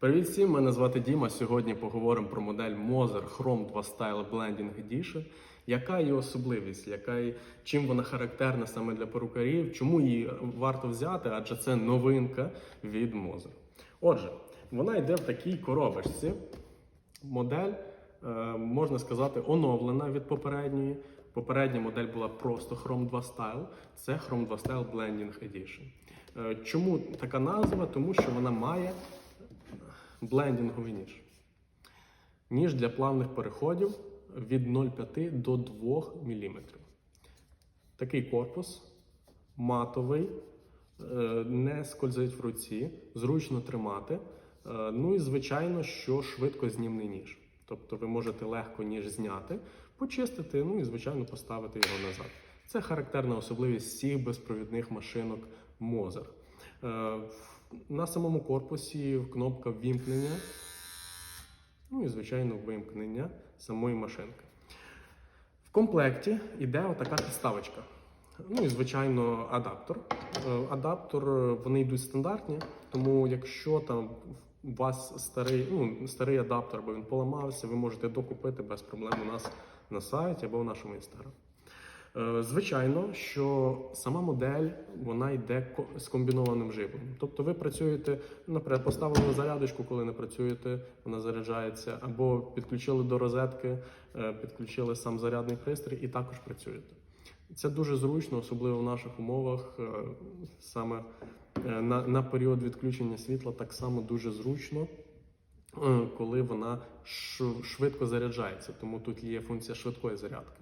Привіт всім, мене звати Діма. Сьогодні поговоримо про модель Moser Chrome 2 Style Blending Edition. Яка її особливість, яка чим вона характерна саме для перукарів, чому її варто взяти, адже це новинка від Moser. Отже, вона йде в такій коробочці. Модель, е, можна сказати, оновлена від попередньої. Попередня модель була просто Chrome 2 Style, це Chrome 2 Style Blending Edition. Е, Чому така назва? Тому що вона має блендінговий ніж. Ніж для плавних переходів від 0,5 до 2 мм. Такий корпус матовий, е, не скользить в руці, зручно тримати. Е, Ну і звичайно, що швидко знімний ніж. Тобто ви можете легко ніж зняти, почистити, ну і звичайно поставити його назад. Це характерна особливість всіх безпровідних машинок Moser. На самому корпусі кнопка ввімкнення, ну і звичайно вимкнення самої машинки. В комплекті йде отака підставочка. Ну і звичайно, адаптер. Е, Адаптер е, вони йдуть стандартні, тому якщо там у вас старий, ну, старий адаптер, або він поламався, ви можете докупити без проблем у нас на сайті або в нашому інстаграмі. Е, Звичайно, що сама модель вона йде з комбінованим живленням. Тобто ви працюєте, наприклад, поставили зарядочку, коли не працюєте, вона заряджається, або підключили до розетки, е, підключили сам зарядний пристрій і також працюєте. Це дуже зручно, особливо в наших умовах. е, Саме на, на період відключення світла так само дуже зручно, коли вона швидко заряджається. Тому тут є функція швидкої зарядки.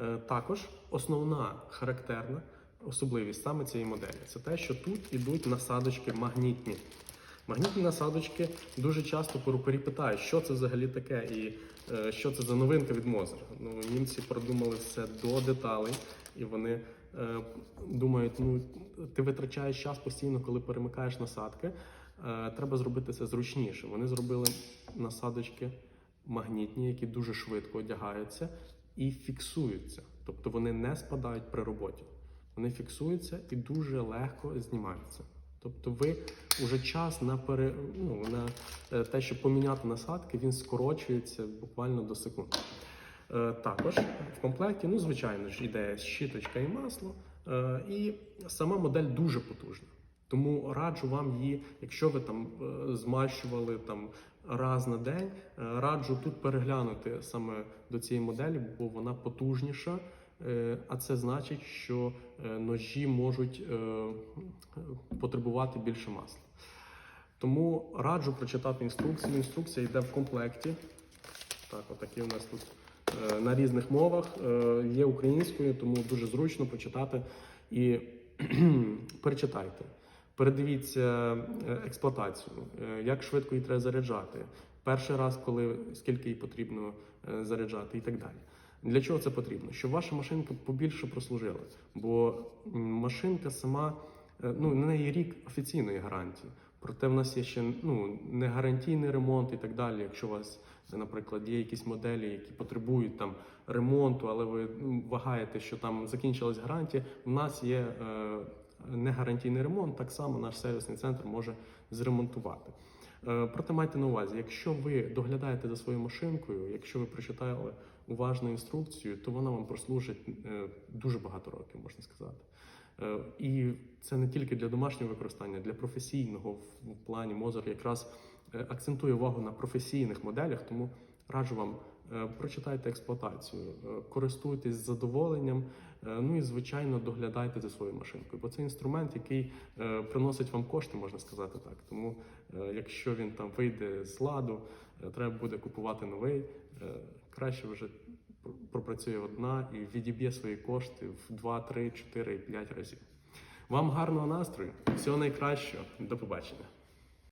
Е, Також основна характерна особливість саме цієї моделі це те, що тут ідуть насадочки магнітні. Магнітні насадочки дуже часто перукарі питають, що це взагалі таке і е, що це за новинка від Moser. Ну, німці продумали все до деталей, і вони е, думають, ну ти витрачаєш час постійно, коли перемикаєш насадки. Е, треба зробити це зручніше. Вони зробили насадочки магнітні, які дуже швидко одягаються і фіксуються. Тобто вони не спадають при роботі. Вони фіксуються і дуже легко знімаються. Тобто ви вже час на пере, ну, на е, те, щоб поміняти насадки, він скорочується буквально до секунд. Е, Також в комплекті, ну, звичайно ж, іде щіточка і масло, е, і сама модель дуже потужна. Тому раджу вам її, якщо ви там е, змащували там раз на день, е, раджу тут переглянути саме до цієї моделі, бо вона потужніша. Е, А це значить, що е, ножі можуть потребувати більше масла. Тому раджу прочитати інструкцію. Інструкція йде в комплекті. Так, отакі у нас тут на різних мовах. Є українською, тому дуже зручно почитати і перечитайте. Передивіться е, експлуатацію, е, як швидко її треба заряджати. Перший раз, коли скільки їй потрібно е, заряджати, і так далі. Для чого це потрібно? Щоб ваша машинка побільше прослужила. Бо машинка сама, ну на неї рік офіційної гарантії. Проте в нас є ще ну, не гарантійний ремонт і так далі. Якщо у вас, наприклад, є якісь моделі, які потребують там ремонту, але ви вагаєте, що там закінчилась гарантія. У нас є негарантійний ремонт. Так само наш сервісний центр може зремонтувати. Е, Проте майте на увазі, якщо ви доглядаєте за своєю машинкою, якщо ви прочитали уважну інструкцію, то вона вам прослужить е, дуже багато років, можна сказати. Е, І це не тільки для домашнього використання, для професійного в плані Мозер якраз акцентує увагу на професійних моделях, тому раджу вам прочитайте експлуатацію, е, користуйтесь задоволенням, е, ну і звичайно доглядайте за своєю машинкою, бо це інструмент, який е, приносить вам кошти, можна сказати так. Тому е, якщо він там вийде з ладу, е, треба буде купувати новий, е, краще вже пропрацює одна і відіб'є свої кошти в 2, 3, 4, 5 разів. Вам гарного настрою, всього найкращого, до побачення.